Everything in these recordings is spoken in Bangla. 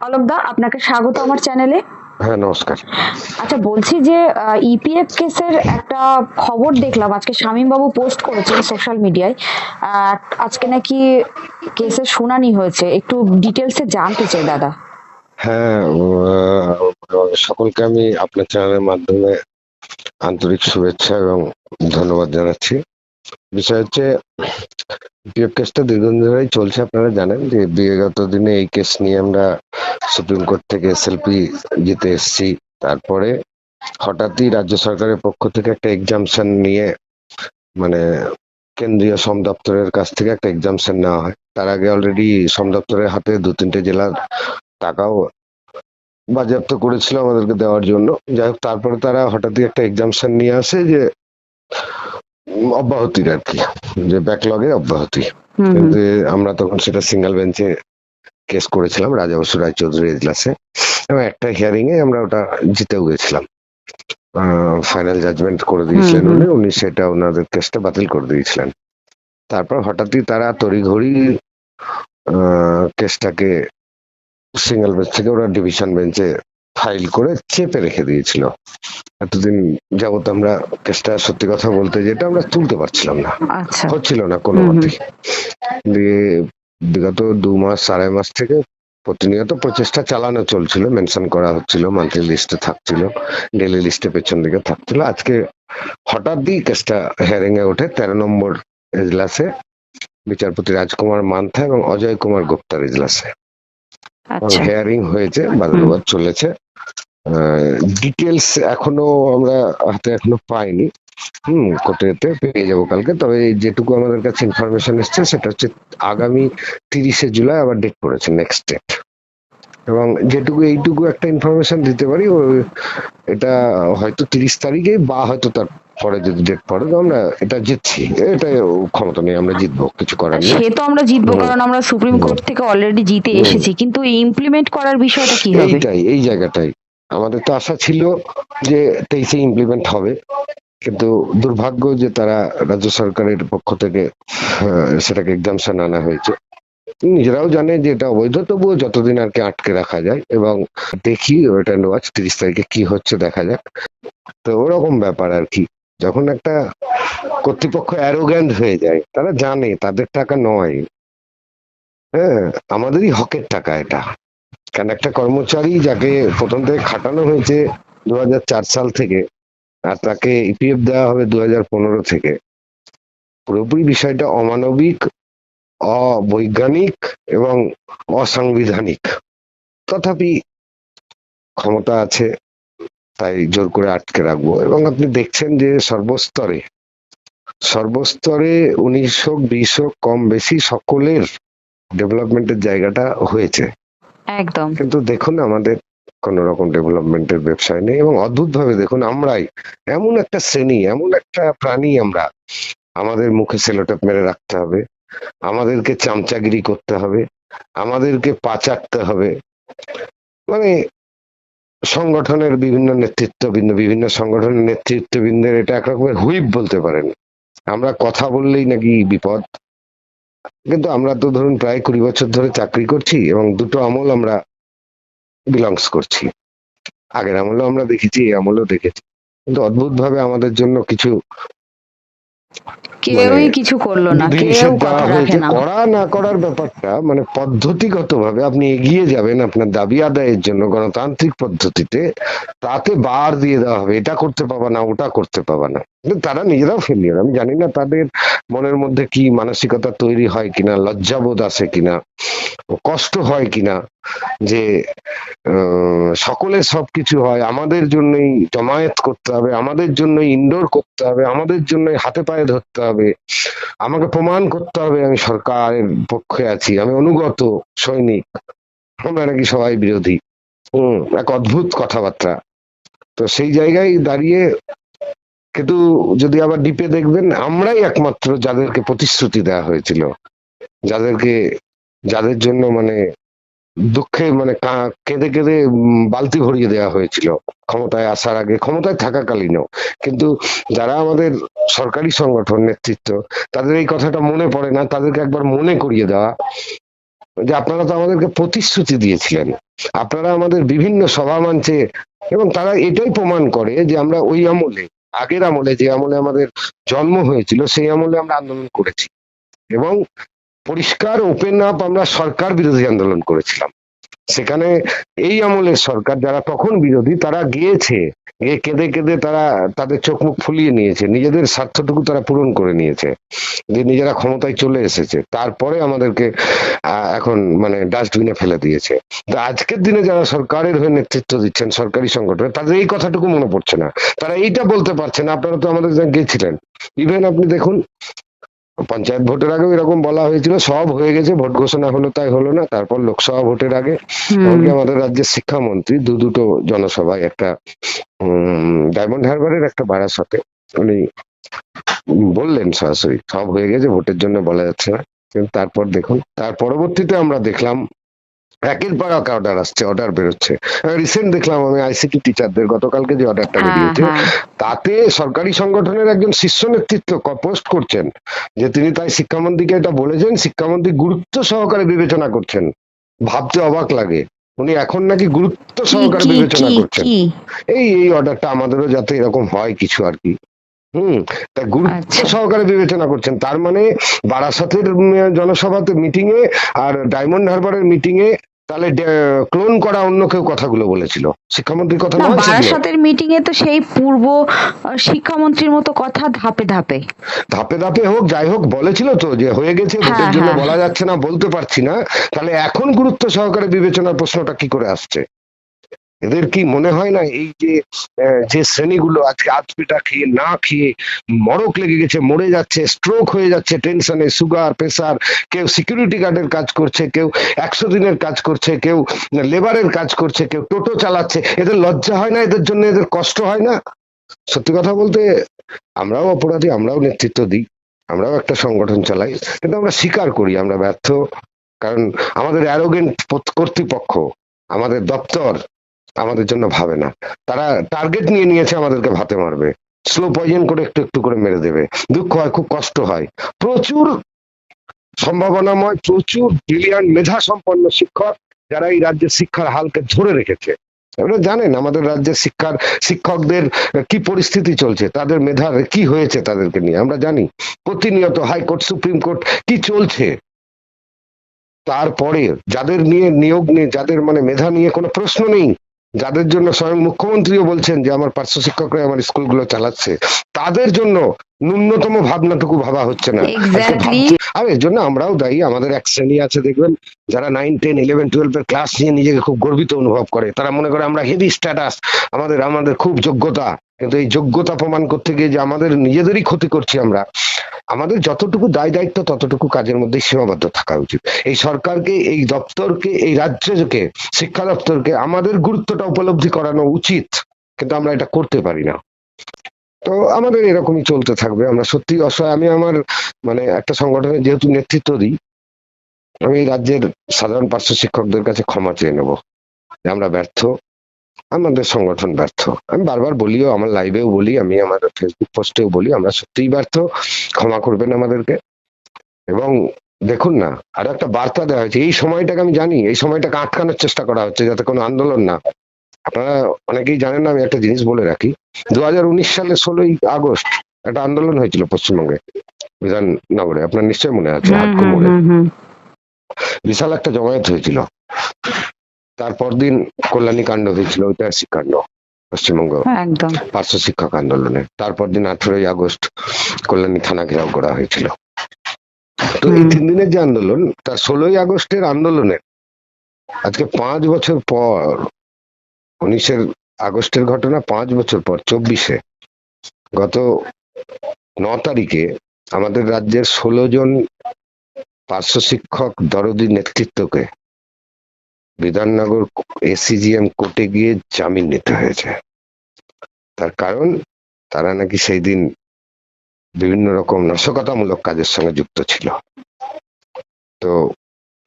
অলোকদা আপনাকে স্বাগত আমার চ্যানেলে। হ্যাঁ নমস্কার। আচ্ছা বলছি যে ইপিএফ কেসের একটা খবর দেখলাম। আজকে শামীম বাবু পোস্ট করেছেন সোশ্যাল মিডিয়ায়। আজকে নাকি কেসের শুনানি হয়েছে। একটু ডিটেলসে জানতে চাই দাদা। হ্যাঁ সকলকে আমি আপনার চ্যানেলের মাধ্যমে আন্তরিক শুভেচ্ছা এবং ধন্যবাদ জানাচ্ছি। বিষয় হচ্ছে পিএফ কেসটা দীর্ঘদিন ধরেই চলছে, আপনারা জানেন যে বিগত দিনে এই কেস নিয়ে আমরা সুপ্রিম কোর্ট থেকে এসএলপি জিতে এসেছি। তারপরে হঠাৎই রাজ্য সরকারের পক্ষ থেকে একটা এক্সামশন নিয়ে মানে কেন্দ্রীয় শ্রম দপ্তরের কাছ থেকে একটা এক্সামশন নেওয়া হয়। তার আগে অলরেডি শ্রম দপ্তরের হাতে দু তিনটে জেলার টাকাও বাজেয়াপ্ত করেছিল আমাদেরকে দেওয়ার জন্য। যাই হোক, তারপরে তারা হঠাৎই একটা এক্সামশন নিয়ে আসে যে অব্যাহতির আর কি যে ব্যাকলগে অব্যাহতি। কিন্তু আমরা তখন সেটা সিঙ্গেল বেঞ্চে কেস করেছিলাম রাজা বসু রায়চৌধুরী এজলাসে এবং একটা হিয়ারিং এ আমরা ওটা জিতেও গেছিলাম ফাইনাল জাজমেন্ট করে দিয়েছিলেন। উনি উনি সেটা ওনাদের কেসটা বাতিল করে দিয়েছিলেন তারপর হঠাৎই তারা তড়িঘড়ি কেসটাকে সিঙ্গেল বেঞ্চ থেকে ওরা ডিভিশন বেঞ্চে ফাইল করে চেপে রেখে দিয়েছিল। এতদিন যাবত আমরা কেসটা সত্যি কথা বলতে যেটা আমরা তুলতে পারছিলাম না। আচ্ছা। হচ্ছিল না কোনো হুম। দিয়ে বিগত দু মাস আড়াই মাস থেকে প্রতিনিয়ত প্রচেষ্টা চালানো চলছিল মেনশন করা হচ্ছিল মান্থলি লিস্টে থাকছিল ডেলি লিস্টে পেছন দিকে থাকছিল। আজকে হঠাৎ হঠাৎই কেসটা হেয়ারিং এ ওঠে তেরো নম্বর এজলাসে বিচারপতি রাজকুমার মান্থা এবং অজয় কুমার গুপ্তার এজলাসে। আচ্ছা। হেয়ারিং হয়েছে বাদানুবাদ চলেছে। ডিটেলস এখনও আমরা হাতে এখনও পাইনি। হুম কোর্টেতে পেয়ে যাব কালকে। তবে যেটুকু আমাদের কাছে ইনফরমেশন এসছে সেটা হচ্ছে আগামী তিরিশে জুলাই আবার ডেট পড়েছে নেক্সট ডেট এবং যেটুকু এইটুকু একটা ইনফরমেশন দিতে পারি এটা হয়তো তিরিশ তারিখে বা হয়তো তার পরে যদি ডেট পড়ে তো আমরা এটা জিতছি। এটা ক্ষমতা নেই আমরা জিতবো কিছু করার নেই। সে তো আমরা জিতবো কারণ আমরা সুপ্রিম কোর্ট থেকে অলরেডি জিতে এসেছি। কিন্তু ইমপ্লিমেন্ট করার বিষয়টা কি হবে? এইটাই এই জায়গাটাই। আমাদের তো আশা ছিল যে তেইশে ইমপ্লিমেন্ট হবে, কিন্তু দুর্ভাগ্য যে তারা রাজ্য সরকারের পক্ষ থেকে সেটাকে এক্সামশন আনা হয়েছে। নিজেরাও জানে যে এটা অবৈধ, তবুও যতদিন আর কি আটকে রাখা যায় এবং দেখি ওটা ওয়াচ তিরিশ তারিখে কি হচ্ছে দেখা যাক। তো ওরকম ব্যাপার আর কি। যখন একটা কর্তৃপক্ষ অ্যারোগ্যান্ট হয়ে যায়, তারা জানে তাদের টাকা নয়। হ্যাঁ আমাদেরই হকের টাকা এটা। কারণ একটা কর্মচারী যাকে প্রথম থেকে খাটানো হয়েছে দু হাজার চার সাল থেকে, আর তাকে ইপিএফ দেওয়া হবে দু হাজার পনেরো থেকে। পুরোপুরি বিষয়টা অমানবিক, অবৈজ্ঞানিক এবং অসাংবিধানিক। তথাপি ক্ষমতা আছে, তাই জোর করে আটকে রাখব। এবং আপনি দেখছেন যে সর্বস্তরে সর্বস্তরে উনিশ হোক, বিশ হোক, কম বেশি সকলের ডেভেলপমেন্টের জায়গাটা হয়েছে। একদম। কিন্তু দেখুন আমাদের কোন রকম ডেভেলপমেন্টের ব্যবসায় নেই এবং অদ্ভুত ভাবে দেখুন, আমরাই এমন একটা শ্রেণি, এমন একটা প্রাণী আমরা, আমাদের মুখে সেলোটেপ মেরে রাখতে হবে, আমাদেরকে চামচাগিরি করতে হবে, আমাদেরকে পাচারতে হবে। মানে সংগঠনের বিভিন্ন নেতৃত্ববৃন্দ বিভিন্ন সংগঠনের নেতৃত্ববৃন্দের এটা একরকমের হুইপ বলতে পারেন। আমরা কথা বললেই নাকি বিপদ। কিন্তু আমরা তো ধরুন প্রায় কুড়ি বছর ধরে চাকরি করছি এবং দুটো আমল আমরা বিলংস করছি। আগের আমলেও আমরা দেখেছি এই আমলেও দেখেছি। কিন্তু অদ্ভুত ভাবে আমাদের জন্য কিছু কেউই মানে কিছু করল না কেউ করা না করার ব্যাপারটা মানে পদ্ধতিগত ভাবে আপনি এগিয়ে যাবেন আপনার দাবি আদায়ের জন্য গণতান্ত্রিক পদ্ধতিতে তাতে বার দিয়ে দেওয়া হবে এটা করতে পাবা না ওটা করতে পাবা না। তারা নিজেরাও ফেলিয়ার আমি জানি না তাদের মনের মধ্যে কি মানসিকতা তৈরি হয় কিনা লজ্জাবোধ আসে কিনা কষ্ট হয় কিনা যে আহ, সকলের সবকিছু হয় আমাদের জন্যই জমায়েত করতে হবে আমাদের জন্য ইনডোর করতে হবে আমাদের জন্য হাতে পায়ে ধরতে হবে আমাকে প্রমাণ করতে হবে আমি সরকারের পক্ষে আছি আমি অনুগত সৈনিক আমরা নাকি সবাই বিরোধী। হম এক অদ্ভুত কথাবার্তা। তো সেই জায়গায় দাঁড়িয়ে কিন্তু যদি আবার ডিপে দেখবেন, আমরাই একমাত্র যাদেরকে প্রতিশ্রুতি দেওয়া হয়েছিল। যাদেরকে, যাদের জন্য মানে দুঃখে মানে কেঁদে কেঁদে বালতি ভরিয়ে দেওয়া হয়েছিল। ক্ষমতায় আসার আগে, ক্ষমতায় থাকাকালীনও। কিন্তু যারা আমাদের সরকারি সংগঠন, নেতৃত্ব, তাদের এই কথাটা মনে পড়ে না। তাদেরকে একবার মনে করিয়ে দেওয়া। যে আপনারা তো আমাদেরকে প্রতিশ্রুতি দিয়েছিলেন। আপনারা আমাদের বিভিন্ন সভা মঞ্চে, এবং তারা এটাই প্রমাণ করে যে আমরা ওই আমলে আগের আমলে যে আমলে আমাদের জন্ম হয়েছিল, সেই আমলে আমরা আন্দোলন করেছি। এবং পরিষ্কার ওপেন আপ আমরা সরকার বিরোধী আন্দোলন করেছিলাম। সেখানে এই আমলের সরকার যারা তখন বিরোধী, তারা গিয়েছে, গিয়ে কেঁদে কেঁদে তারা তাদের চোখ মুখ ফুলিয়ে নিয়েছে, নিজেদের স্বার্থটুকু তারা পূরণ করে নিয়েছে, যে নিজেরা ক্ষমতায় চলে এসেছে, তারপরে আমাদেরকে এখন মানে ডাস্টবিনে ফেলে দিয়েছে। তো আজকের দিনে যারা সরকারের হয়ে নেতৃত্ব দিচ্ছেন, সরকারি সংগঠনে, তাদের এই কথাটুকু মনে পড়ছে না। তারা এইটা বলতে পারছে না, আপনারা তো আমাদের গেছিলেন। ইভেন আপনি দেখুন পঞ্চায়েত ভোটের আগেও এরকম বলা হয়েছিল সব হয়ে গেছে ভোট ঘোষণা হলো তাই হলো না তারপর লোকসভা ভোটের আগে। এমনকি আমাদের রাজ্যের শিক্ষামন্ত্রী দু দুটো জনসভায় একটা উম, ডায়মন্ড হারবারের একটা বাড়ার সাথে উনি বললেন সরাসরি সব হয়ে গেছে ভোটের জন্য বলা যাচ্ছে না। কিন্তু তারপর দেখুন তার পরবর্তীতে আমরা দেখলাম একের পর এক অর্ডার আসছে অর্ডার বেরোচ্ছে। রিসেন্ট দেখলাম আমি আইসিটি টিচারদের গতকালকে যে অর্ডারটা হ্যাঁ বেরিয়েছে হ্যাঁ। তাতে সরকারি সংগঠনের একজন শীর্ষ নেতৃত্ব পোস্ট করছেন যে তিনি তাই শিক্ষামন্ত্রীকে এটা বলেছেন শিক্ষামন্ত্রী গুরুত্ব সহকারে বিবেচনা করছেন। ভাবতে অবাক লাগে উনি এখন নাকি গুরুত্ব সহকারে বিবেচনা করছেন। এই এই অর্ডারটা আমাদেরও যাতে এরকম হয় কিছু আর কি। হুম তা গুরুত্ব আচ্ছা। সহকারে বিবেচনা করছেন তার মানে বারাসাতের জনসভাতে মিটিং এ আর ডায়মন্ড হারবারের মিটিং এ তাহলে ক্লোন করা অন্য কেউ কথাগুলো বলেছিল। শিক্ষামন্ত্রীর কথা না। বারাসাতের মিটিং এ তো সেই পূর্ব শিক্ষামন্ত্রীর মতো কথা ধাপে ধাপে। ধাপে ধাপে হোক যাই হোক বলেছিল তো যে হয়ে গেছে ভোটের হ্যাঁ, জন্য হ্যাঁ, বলা যাচ্ছে না বলতে পারছি না। তাহলে এখন গুরুত্ব সহকারে বিবেচনার প্রশ্নটা কি করে আসছে? এদের কি মনে হয় না এই যে যে শ্রেণীগুলো আজকে আধপেটা খেয়ে না খেয়ে মরক লেগে গেছে, মরে যাচ্ছে স্ট্রোক হয়ে যাচ্ছে টেনশনে সুগার প্রেসার কেউ সিকিউরিটি গার্ডের কাজ করছে, কেউ একশো দিনের কাজ করছে, কেউ লেবারের কাজ করছে, কেউ টোটো চালাচ্ছে, এদের লজ্জা হয় না, এদের জন্য এদের কষ্ট হয় না? সত্যি কথা বলতে আমরাও অপরাধী, আমরাও নেতৃত্ব দিই, আমরাও একটা সংগঠন চালাই, কিন্তু আমরা স্বীকার করি, আমরা ব্যর্থ, কারণ আমাদের অ্যারোগেন্ট কর্তৃপক্ষ, আমাদের দপ্তর আমাদের জন্য ভাবে না। তারা টার্গেট নিয়ে নিয়েছে আমাদেরকে ভাতে মারবে। স্লো পয়জন করে একটু একটু করে মেরে দেবে। দুঃখ হয়, খুব কষ্ট হয়। প্রচুর সম্ভাবনাময়, প্রচুর ব্রিলিয়ান্ট মেধা সম্পন্ন শিক্ষক যারা এই রাজ্যের শিক্ষার হালকে ধরে রেখেছে। জানেন, আমাদের রাজ্যের শিক্ষার শিক্ষকদের কি পরিস্থিতি চলছে, তাদের মেধার কি হয়েছে তাদেরকে নিয়ে, আমরা জানি। প্রতিনিয়ত হাইকোর্ট, সুপ্রিম কোর্ট কি চলছে? তারপরে যাদের নিয়ে নিয়োগ নিয়ে, যাদের মানে মেধা নিয়ে কোনো প্রশ্ন নেই যাদের জন্য স্বয়ং মুখ্যমন্ত্রীও বলছেন যে আমার পার্শ্ব শিক্ষকরা আমার স্কুলগুলো চালাচ্ছে তাদের জন্য ন্যূনতম ভাবনাটুকু ভাবা হচ্ছে না। আর এর জন্য আমরাও দায়ী আমাদের এক শ্রেণি আছে দেখবেন যারা নাইন টেন ইলেভেন টুয়েলভ এর ক্লাস নিয়ে নিজেকে খুব গর্বিত অনুভব করে। তারা মনে করে আমরা হেভি স্ট্যাটাস আমাদের আমাদের খুব যোগ্যতা। কিন্তু এই যোগ্যতা প্রমাণ করতে গিয়ে যে আমাদের নিজেদেরই ক্ষতি করছি আমরা, আমাদের যতটুকু দায় দায়িত্ব ততটুকু কাজের মধ্যে সীমাবদ্ধ থাকা উচিত। এই সরকারকে, এই দপ্তরকে, এই রাজ্যকে, শিক্ষা দপ্তরকে আমাদের গুরুত্বটা উপলব্ধি করানো উচিত, কিন্তু আমরা এটা করতে পারি না। তো আমাদের এরকমই চলতে থাকবে। আমরা সত্যি অসহায়। আমি আমার মানে একটা সংগঠনের যেহেতু নেতৃত্ব দিই, আমি রাজ্যের সাধারণ পার্শ্ব শিক্ষকদের কাছে ক্ষমা চেয়ে নেব। আমরা ব্যর্থ। আমাদের সংগঠন ব্যর্থ। আমি বারবার বলিও আমার লাইভেও বলি আমি আমার ফেসবুক পোস্টেও বলি আমরা সত্যিই ব্যর্থ। ক্ষমা করবেন আমাদেরকে। এবং দেখুন না আর একটা বার্তা দেওয়া হয়েছে এই সময়টাকে আমি জানি এই সময়টাকে আটকানোর চেষ্টা করা হচ্ছে যাতে কোনো আন্দোলন না। হয়। আপনারা অনেকেই জানেন না আমি একটা জিনিস বলে রাখি দু হাজার উনিশ সালের ষোলোই আগস্ট একটা আন্দোলন হয়েছিল পশ্চিমবঙ্গে বিধাননগরে আপনার নিশ্চয়ই মনে আছে বিশাল একটা জমায়েত হয়েছিল। তারপর দিন কল্যাণী কাণ্ড হয়েছিল ঐতিহাসিক কাণ্ড পশ্চিমবঙ্গ একদম। পার্শ্ব শিক্ষক আন্দোলনে। তারপর দিন আঠেরোই আগস্ট কল্যাণী থানা ঘেরাও করা হয়েছিল। তো এই তিন দিনের যে আন্দোলন তার ষোলোই আগস্টের আন্দোলনের আজকে পাঁচ বছর পর উনিশের আগস্টের ঘটনা পাঁচ বছর পর চব্বিশে গত ন তারিখে আমাদের রাজ্যের ষোলো জন পার্শ্ব শিক্ষক দরদি নেতৃত্বকে বিধাননগর এসিজিএম কোর্টে গিয়ে জামিন নিতে হয়েছে। তার কারণ, তারা নাকি সেই দিন বিভিন্ন রকম নাশকতামূলক কাজের সঙ্গে যুক্ত ছিল। তো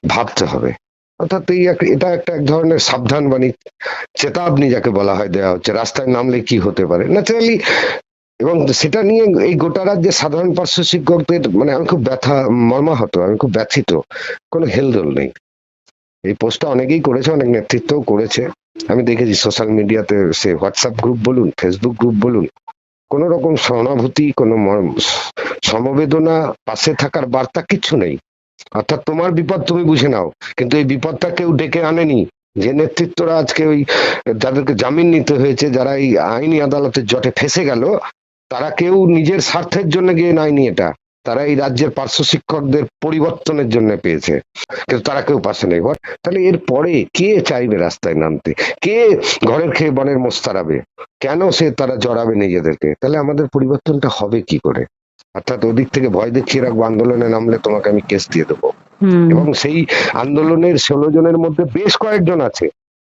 ভাবতে হবে। অর্থাৎ এই এটা একটা এক ধরনের সাবধান বাণী চেতাবনী যাকে বলা হয় দেওয়া হচ্ছে। রাস্তায় নামলে কি হতে পারে? ন্যাচারালি এবং সেটা নিয়ে এই গোটা রাজ্যের সাধারণ পার্শ্ব শিক্ষকদের মানে আমি খুব ব্যথা, মর্মাহত, আমি খুব ব্যথিত। কোনো হেলদোল নেই। এই পোস্টটা অনেকেই করেছে, অনেক নেতৃত্বও করেছে। আমি দেখেছি সোশ্যাল মিডিয়াতে সে হোয়াটসঅ্যাপ গ্রুপ বলুন ফেসবুক গ্রুপ বলুন, কোন রকম সহানুভূতি, কোনো সমবেদনা, পাশে থাকার বার্তা কিচ্ছু নেই। অর্থাৎ তোমার বিপদ তুমি বুঝে নাও, কিন্তু এই বিপদটা কেউ ডেকে আনেনি। যে নেতৃত্বরা আজকে ওই যাদেরকে জামিন নিতে হয়েছে, যারা এই আইনি আদালতের জটে ফেসে গেল, তারা কেউ নিজের স্বার্থের জন্য গিয়ে নেয়নি এটা। তারা এই রাজ্যের পার্শ্ব শিক্ষকদের পরিবর্তনের জন্য পেয়েছে। কিন্তু তারা কেউ পাশে নেই বল তাহলে এর পরে কে চাইবে রাস্তায় নামতে? কে ঘরের খেয়ে বনের মোস্তারাবে কেন সে তারা জড়াবে নিজেদেরকে? তাহলে আমাদের পরিবর্তনটা হবে কি করে? অর্থাৎ ওদিক থেকে ভয় দেখিয়ে রাখব আন্দোলনে নামলে তোমাকে আমি কেস দিয়ে দেবো। এবং সেই আন্দোলনের ষোলো জনের মধ্যে বেশ কয়েকজন আছে।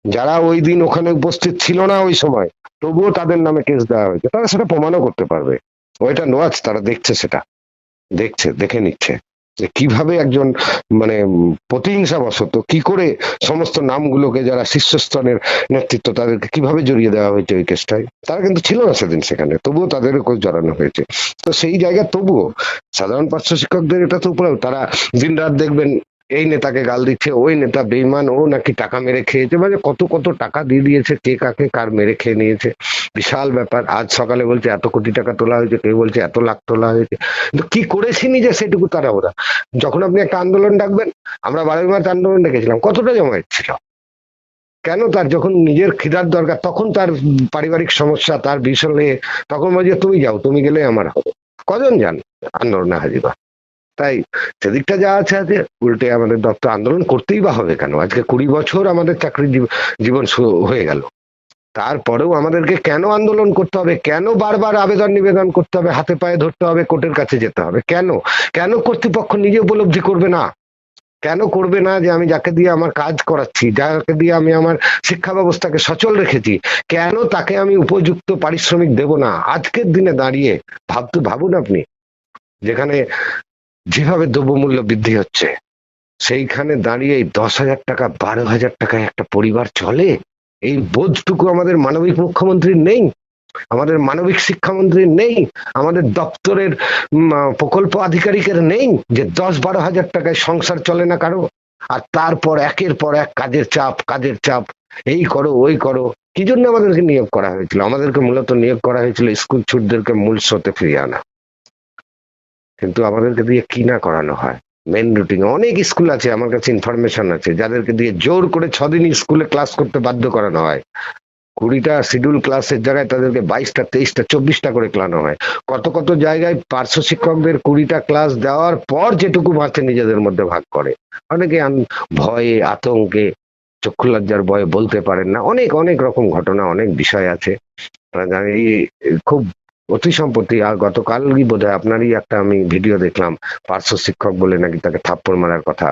যারা ওই দিন ওখানে উপস্থিত ছিল না ওই সময় তবুও তাদের নামে কেস দেওয়া হয়েছে। তারা সেটা প্রমাণও করতে পারবে। ওইটা নোয়াজ তারা দেখছে সেটা। দেখছে, দেখে নিচ্ছে। যে কীভাবে একজন মানে প্রতিহিংসা বসত কি করে সমস্ত নামগুলোকে যারা শীর্ষস্তরের নেতৃত্ব তাদেরকে কীভাবে জড়িয়ে দেওয়া হয়েছে ওই কেসটায়, তারা কিন্তু ছিল না সেদিন সেখানে, তবুও তাদের উপর জড়ানো হয়েছে। তো সেই জায়গা তবুও সাধারণ পার্শ্ব শিক্ষকদের এটা তো উপরেও, তারা দিন রাত দেখবেন এই নেতাকে গাল দিচ্ছে, ওই নেতা বেইমান ও নাকি টাকা মেরে খেয়েছে। মানে কত কত টাকা দিয়ে দিয়েছে, কে কাকে কার মেরে খেয়ে নিয়েছে। বিশাল ব্যাপার। আজ সকালে বলছে, এত কোটি টাকা তোলা হয়েছে, কেউ বলছে, এত লাখ তোলা হয়েছে। কি করেছি নিজে সেটুকু তারা ওরা যখন আপনি একটা আন্দোলন ডাকবেন, আমরা বারোই মার্চ আন্দোলন ডেকেছিলাম, কতটা জমায়েত ছিল কেন তার যখন নিজের খিদার দরকার, তখন তার পারিবারিক সমস্যা, তার বিষয় তখন বলছে, তুমি যাও, তুমি গেলে আমার হবে। কজন যান আন্দোলনে হাজিবা তাই সেদিকটা যা আছে আছে উল্টে আমাদের দপ্তর আন্দোলন করতেই বা হবে কেন? আজকে কুড়ি বছর আমাদের চাকরি জীবন হয়ে গেল। তারপরেও আমাদেরকে কেন আন্দোলন করতে হবে? কেন বারবার আবেদন নিবেদন করতে হবে? হাতে পায়ে ধরতে হবে? কোর্টের কাছে যেতে হবে? কেন? কেন কর্তৃপক্ষ নিজে উপলব্ধি করবে না? কেন করবে না যে আমি যাকে দিয়ে আমার কাজ করাচ্ছি, যাকে দিয়ে আমি আমার শিক্ষা ব্যবস্থাকে সচল রেখেছি, কেন তাকে আমি উপযুক্ত পারিশ্রমিক দেব না? আজকের দিনে দাঁড়িয়ে ভাবতে, ভাবুন আপনি। যেখানে যেভাবে দ্রব্যমূল্য বৃদ্ধি হচ্ছে, সেইখানে দাঁড়িয়ে দশ হাজার টাকা, বারো হাজার টাকায় একটা পরিবার চলে, এই বোধটুকু আমাদের মানবিক মুখ্যমন্ত্রীর নেই, আমাদের মানবিক শিক্ষামন্ত্রীর নেই, আমাদের দপ্তরের প্রকল্প আধিকারিকের নেই যে দশ বারো হাজার টাকায় সংসার চলে না কারও, আর তারপর একের পর এক কাজের চাপ কাজের চাপ, এই করো, ওই করো, কি জন্য আমাদেরকে নিয়োগ করা হয়েছিল? আমাদেরকে মূলত নিয়োগ করা হয়েছিল স্কুল ছুটদেরকে মূল স্রোতে ফিরিয়ে আনা। কিন্তু আমাদেরকে দিয়ে কি না করানো হয়? মেন রুটিন অনেক স্কুল আছে, আমার কাছে ইনফরমেশন আছে, যাদেরকে দিয়ে জোর করে ছদিন স্কুলে ক্লাস করতে বাধ্য করানো হয়। কুড়িটা শিডিউল ক্লাসের জায়গায় তাদেরকে বাইশটা, তেইশটা, চব্বিশটা করে ক্লানো হয়। কত কত জায়গায় পার্শ্ব শিক্ষকদের কুড়িটা ক্লাস দেওয়ার পর যেটুকু বাঁচে নিজেদের মধ্যে ভাগ করে। অনেকে ভয়ে, আতঙ্কে, চক্ষু লজ্জার ভয়ে বলতে পারেন না। অনেক অনেক রকম ঘটনা, অনেক বিষয় আছে। খুব অতি সম্প্রতি আর গতকালই বোধ হয় আপনারই একটা আমি ভিডিও দেখলাম পার্শ্ব শিক্ষক বলে নাকি তাকে থাপ্পড় মারার কথা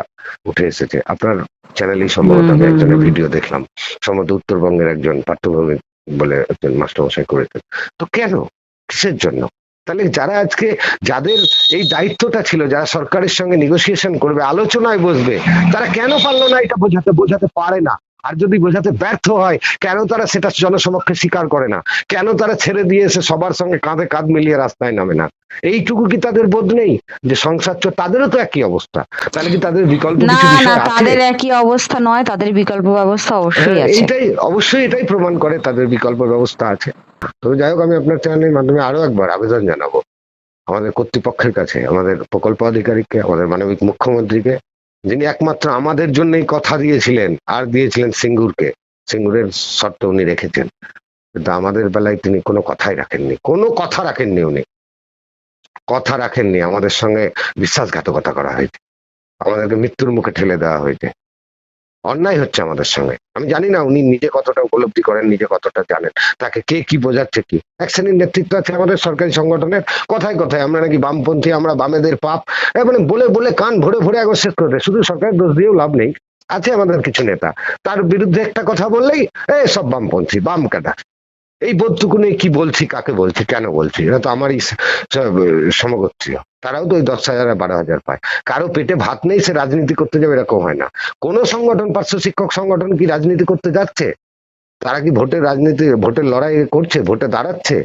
উঠে এসেছে। আপনার চ্যানেলেই সম্ভবত আমি একজনের ভিডিও দেখলাম। সম্ভবত উত্তরবঙ্গের একজন পাঠ্যভূমি বলে একজন মাস্টারমশাই করেছেন। তো কেন? কিসের জন্য? তাহলে যারা আজকে যাদের এই দায়িত্বটা ছিল যারা সরকারের সঙ্গে নেগোসিয়েশন করবে আলোচনায় বসবে তারা কেন পারল না এটা বোঝাতে? বোঝাতে পারে না। আর যদি বোঝাতে ব্যর্থ হয় কেন তারা সেটা জনসমক্ষে স্বীকার করে না? কেন তারা ছেড়ে দিয়ে এসে সবার সঙ্গে কাঁধে কাঁধ মিলিয়ে রাস্তায় নামে না? এইটুকু কি তাদের বোধ নেই যে সংসার তাদেরও তো একই অবস্থা? তাহলে কি তাদের বিকল্প না না তাদের একই অবস্থা নয় তাদের বিকল্প ব্যবস্থা অবশ্যই হ্যাঁ, আছে। এইটাই অবশ্যই এটাই প্রমাণ করে তাদের বিকল্প ব্যবস্থা আছে। তো যাই হোক আমি আপনার চ্যানেলের মাধ্যমে আরও একবার আবেদন জানাব। আমাদের কর্তৃপক্ষের কাছে আমাদের প্রকল্প আধিকারিককে আমাদের মানবিক মুখ্যমন্ত্রীকে যিনি একমাত্র আমাদের জন্যই কথা দিয়েছিলেন, আর দিয়েছিলেন সিঙ্গুরকে। সিঙ্গুরের শর্ত উনি রেখেছেন। কিন্তু আমাদের বেলায় তিনি কোনো কথাই রাখেননি। কোনো কথা রাখেননি উনি। কথা রাখেননি। আমাদের সঙ্গে বিশ্বাসঘাতকতা করা হয়েছে। আমাদেরকে মৃত্যুর মুখে ঠেলে দেওয়া হয়েছে। অন্যায় হচ্ছে আমাদের সঙ্গে। আমি জানি না উনি নিজে কতটা উপলব্ধি করেন, নিজে কতটা জানেন। তাকে কে কি বোঝাচ্ছে কি? এক শ্রেণির নেতৃত্ব আছে আমাদের সরকারি সংগঠনের। কথায় কথায় আমরা নাকি বামপন্থী, আমরা বামেদের পাপ। মানে বলে বলে কান ভরে ভরে একবার শেষ করে শুধু সরকারের দোষ দিয়েও লাভ নেই। আছে আমাদের কিছু নেতা। তার বিরুদ্ধে একটা কথা বললেই, এ সব বামপন্থী, বাম কাটা এই বোধটুকু নেই কি বলছি, কাকে বলছি, কেন বলছি? এটা তো আমারই সমগোত্রীয়। তারাও তো ওই দশ হাজার বারো হাজার পায়। কারও পেটে ভাত নেই, সে রাজনীতি করতে যাবে, এরকম হয় না। কোন সংগঠন, পার্শ্ব শিক্ষক সংগঠন কি রাজনীতি করতে যাচ্ছে? তারা কি ভোটের রাজনীতি, ভোটের লড়াই করছে, ভোটে দাঁড়াচ্ছে?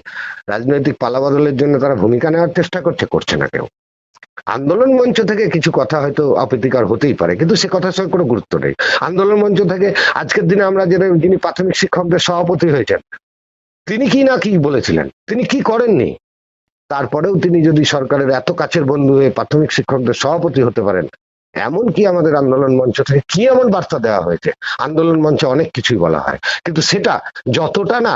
রাজনৈতিক পালাবদলের জন্য তারা ভূমিকা নেওয়ার চেষ্টা করছে করছে না কেউ? আন্দোলন মঞ্চ থেকে কিছু কথা হয়তো অপ্রীতিকর হতেই পারে, কিন্তু সে কথার সঙ্গে কোনো গুরুত্ব নেই। আন্দোলন মঞ্চ থেকে আজকের দিনে আমরা যেটা যিনি প্রাথমিক শিক্ষকদের সভাপতি হয়েছেন তিনি কি না কি বলেছিলেন? তিনি কি করেননি? তারপরেও তিনি যদি সরকারের এত কাছের বন্ধু হয়ে প্রাথমিক শিক্ষকদের সভাপতি হতে পারেন, এমন কি আমাদের আন্দোলন মঞ্চ থেকে কি এমন বার্তা দেওয়া হয়েছে? আন্দোলন মঞ্চে অনেক কিছুই বলা হয়। কিন্তু সেটা যতটা না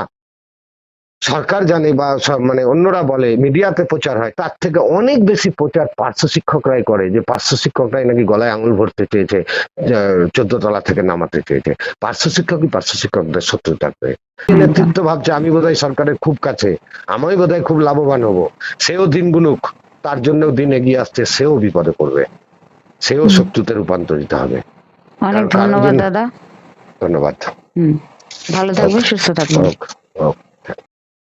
সরকার জানে বা মানে অন্যরা বলে মিডিয়াতে প্রচার হয় তার থেকে অনেক বেশি প্রচার পার্শ্ব শিক্ষকরাই করে যে পার্শ্ব শিক্ষকরাই নাকি গলায় আঙুল ভরতে চেয়েছে চোদ্দ তলা থেকে নামাতে চেয়েছে। পার্শ্ব শিক্ষকই পার্শ্ব শিক্ষকদের শত্রু থাকবে। নেতৃত্ব ভাবছে? আমি বোধহয় সরকারের খুব কাছে। আমি বোধহয় খুব লাভবান হব। সেও দিন গুনুক তার জন্যও দিন এগিয়ে আসছে সেও বিপদে পড়বে। সেও শত্রুতে রূপান্তরিত হবে। অনেক ধন্যবাদ দাদা। ধন্যবাদ। হুম। ভালো থাকবেন সুস্থ থাকবেন।